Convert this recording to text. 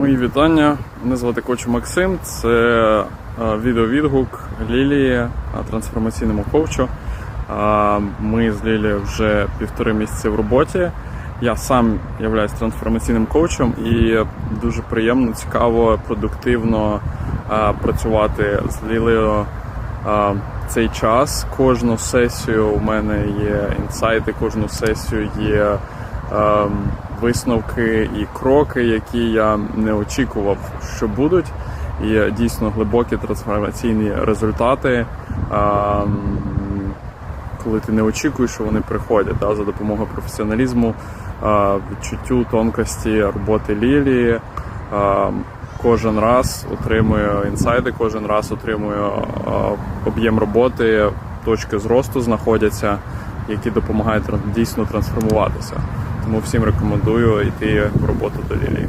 Мої вітання. Мене звати Коч Максим. Це е, відеовідгук Лілії, е, трансформаційному коучу. Ми з Лілією вже півтори місяці в роботі. Я сам являюсь трансформаційним коучем і дуже приємно, цікаво, продуктивно е, працювати з Лілею е, цей час. Кожну сесію у мене є інсайти, кожну сесію є ем, висновки і кроки, які я не очікував, що будуть. І дійсно глибокі трансформаційні результати. коли ти не очікуєш, що вони приходять за допомогою професіоналізму, відчуттю тонкості роботи Лілії. Кожен раз отримую інсайди, кожен раз отримую об'єм роботи, точки зросту знаходяться, які допомагають дійсно трансформуватися. Тому всім рекомендую йти в роботу до Лілії.